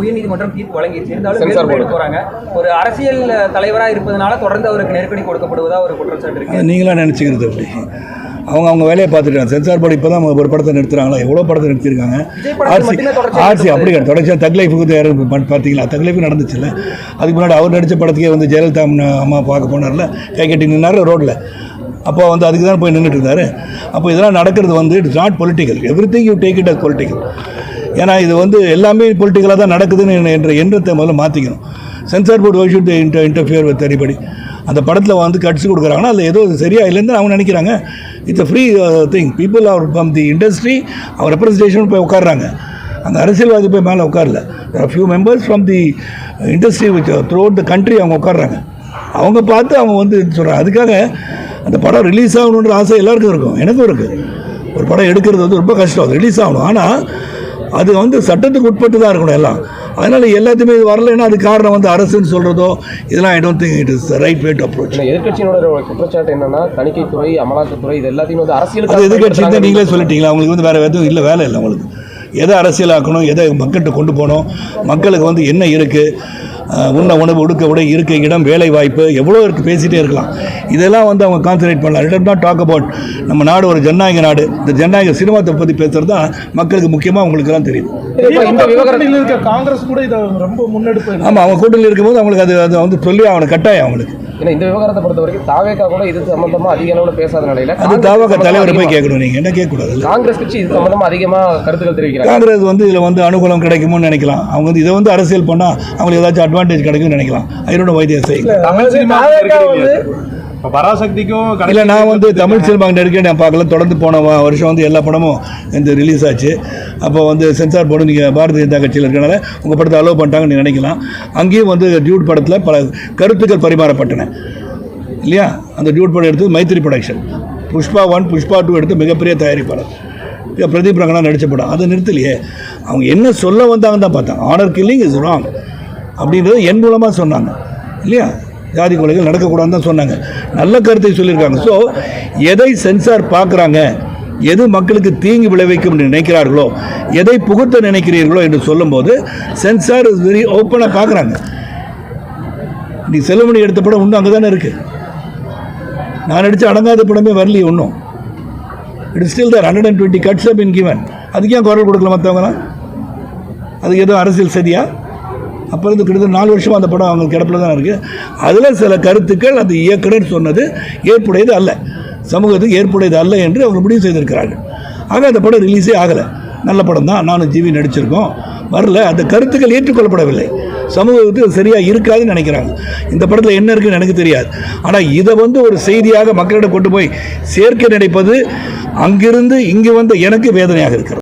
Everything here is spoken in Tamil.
உயர்நீதிமன்றம் தீர்ப்பு வழங்கிடுச்சு. இருந்தாலும். போறாங்க ஒரு அரசியல் தலைவரா இருப்பதனால தொடர்ந்து அவருக்கு நெருக்கடி கொடுக்கப்படுவதா ஒரு குற்றச்சாட்டு இருக்கு. அது நீங்களா நினச்சிக்கிறது அப்படி அவங்க அவங்க வேலையை பார்த்துட்டாங்க சென்சார் போர்டு இப்போ தான் ஒரு படத்தை நிறுத்துறாங்களா? எவ்வளோ படத்தை நிறுத்திருக்காங்க ஆர்சி ஆர்சி அப்படி கிடையாது. தொடர்ச்சியாக தக் லைஃபுக்கு யாரும் பார்த்தீங்களா? தக் லைஃப் நடந்துச்சுல்ல அதுக்கு முன்னாடி அவர் நடித்த படத்துக்கே வந்து ஜெயலலிதா அம்மா அம்மா பார்க்க போனார்ல. கை கட்டி நின்னார் ரோட்டில் அப்போ வந்து அதுக்கு தான் போய் நின்றுட்டு இருந்தார். அப்போ இதெல்லாம் நடக்கிறது வந்து it's not political everything you take it as political ஏன்னா இது வந்து எல்லாமே பொலிட்டிக்கலாக தான் நடக்குதுன்னு என்ற- எண்ணத்தை முதல்ல மாற்றிக்கணும் censor board why should inter interfere with everybody அந்த படத்தில் வந்து கட்சி கொடுக்குறாங்கன்னா அதில் ஏதோ சரியாக இல்லைன்னு அவங்க நினைக்கிறாங்க. It's a free thing people are from the industry our representation போய் உட்காடுறாங்க அந்த அரசியல்வாதி போய் மேலே உட்காரல. Few members from the industry which throughout the country அவங்க உட்காடுறாங்க அவங்க பார்த்து அவங்க வந்து சொல்கிறாங்க அதுக்காக அந்த படம் ரிலீஸ் ஆகணுன்ற ஆசை எல்லாருக்கும் இருக்கும். எனக்கும் இருக்குது ஒரு படம் எடுக்கிறது வந்து ரொம்ப கஷ்டம். ரிலீஸ் ஆகணும். ஆனால் அது வந்து சட்டத்துக்கு உட்பட்டு தான் இருக்கணும் எல்லாம். அதனால் எல்லாத்தையுமே இது வரலைன்னா அது காரணம் வந்து அரசுன்னு சொல்கிறதோ இதெல்லாம் I don't think it is right way to approach ஒரு குற்றச்சாட்டு என்னன்னா தணிக்கைத்துறை அமலாக்கத்துறை இது எல்லாத்தையும் வந்து அரசியல் அது எதிர்கட்சி தான் நீங்களே சொல்லிட்டீங்களா? அவங்களுக்கு வந்து வேறு எதுவும் இல்லை வேலை இல்லை அவங்களுக்கு. எதை அரசியலாக்கணும் எதை மக்கள்கிட்ட கொண்டு போகணும் மக்களுக்கு வந்து என்ன இருக்குது உண்ண உணவு உடுக்க உடை இருக்க இடம் வேலை வாய்ப்பு எவ்வளோ இருக்குது பேசிகிட்டே இருக்கலாம். இதெல்லாம் வந்து அவங்க கான்சன்ட்ரேட் பண்ணலாம். லெட் நாட் டாக் அபவுட் நம்ம நாடு ஒரு ஜனநாயக நாடு. இந்த ஜனநாயக சினிமாத்தை பற்றி பேசுகிறது தான் மக்களுக்கு முக்கியமாக அவங்களுக்கெல்லாம் தெரியுது இந்த விவகாரத்தில் இருக்க காங்கிரஸ் கூட இதை ரொம்ப முன்னெடுப்பு ஆமாம் அவங்க கூட்டணியில் இருக்கும்போது அவங்களுக்கு அது அது வந்து சொல்லி அவனுக்கு கட்டாயம் அவங்களுக்கு. ஏன்னா இந்த விவகாரத்தை பொறுத்த வரைக்கும் தாவேக்கா கூட இது சம்பந்தமா அதிக அளவில் பேசாத நிலையில அது காங்கிரஸ் தாவாக சம்பந்தமா தலைவரை போய் கேட்கணும் நீங்கள் என்ன கேட்கக்கூடாது? காங்கிரஸ் கட்சி இது சம்பந்தமா அதிகமா கருத்துக்கள் தெரிவிக்கிறாங்க. காங்கிரஸ் வந்து இதில் வந்து அனுகூலம் கிடைக்குமோன்னு நினைக்கலாம். அவங்க வந்து இதை வந்து அரசியல் பண்ணால் அவங்களுக்கு ஏதாச்சும் அட்வான்டேஜ் கிடைக்கும்னு நினைக்கலாம். தமிழ் சினிமா வந்து இப்போ பராசக்திக்கும் இல்லை நான் வந்து தமிழ் சினிமா நெருக்கடி நான் பார்க்கல. தொடர்ந்து போன வருஷம் வந்து எல்லா படமும் இந்த ரிலீஸ் ஆச்சு. அப்போ வந்து சென்சார் போர்டு நீங்கள் பாரதிய ஜனதா கட்சியில் இருக்கனால உங்கள் படத்தை அலோவ் பண்ணிட்டாங்கன்னு நினைக்கலாம். அங்கேயும் வந்து டியூட் படத்தில் பல கருத்துக்கள் பரிமாறப்பட்டன. இல்லையா? அந்த டியூட் படம் எடுத்து Mythri production Pushpa one Pushpa two எடுத்து மிகப்பெரிய தயாரிப்பாளர். இல்ல, பிரதீப் ரங்கனா நடித்த படம். அதை நிறுத்தலையே. அவங்க என்ன சொல்ல வந்தாங்கன்னு தான் பார்த்தாங்க ஆனர் கில்லிங் இஸ் ராங் அப்படின்றது என் மூலமாக சொன்னாங்க. இல்லையா? ஜாதி கொலைகள் நடக்கக்கூடாதுன்னு தான் சொன்னாங்க. நல்ல கருத்தை சொல்லியிருக்காங்க. ஸோ எதை சென்சார் பார்க்குறாங்க? எது மக்களுக்கு தீங்கு விளைவிக்கும் என்று நினைக்கிறார்களோ எதை புகுத்த நினைக்கிறீர்களோ என்று சொல்லும்போது சென்சார் இஸ் வெரி ஓப்பனாக பார்க்குறாங்க. நீ செல்வமணி எடுத்த படம் இன்னும் அங்கே தானே இருக்குது நான் நடித்த அடங்காத படமே வரலையே இன்னும். It still there hundred and twenty cuts in given அதுக்கு ஏன் குரல் கொடுக்கல மற்றவங்களாம் அதுக்கு எதுவும் அரசியல் சரியா அப்போ இருந்து கிட்டத்தட்ட நாலு வருஷமாக அந்த படம் அவங்க கிடப்பில் தான் இருக்குது அதில் சில கருத்துக்கள் அந்த இயக்குனர் சொன்னது ஏற்புடையது அல்ல. சமூகத்துக்கு ஏற்புடையது அல்ல என்று அவங்க முடிவு செய்திருக்கிறார்கள். ஆக அந்த படம் ரிலீஸே ஆகலை. நல்ல படம் தான். நானும் ஜிவி நடிச்சிருக்கோம். வரல. அந்த கருத்துக்கள் ஏற்றுக்கொள்ளப்படவில்லை. சமூகத்துக்கு சரியாக இருக்காதுன்னு நினைக்கிறாங்க. இந்த படத்தில் என்ன இருக்குன்னு எனக்கு தெரியாது. ஆனால் இதை வந்து ஒரு செய்தியாக மக்களிடம் கொண்டு போய் சேர்க்க நினைப்பது அங்கிருந்து இங்கே வந்து எனக்கு வேதனையாக இருக்கிறது.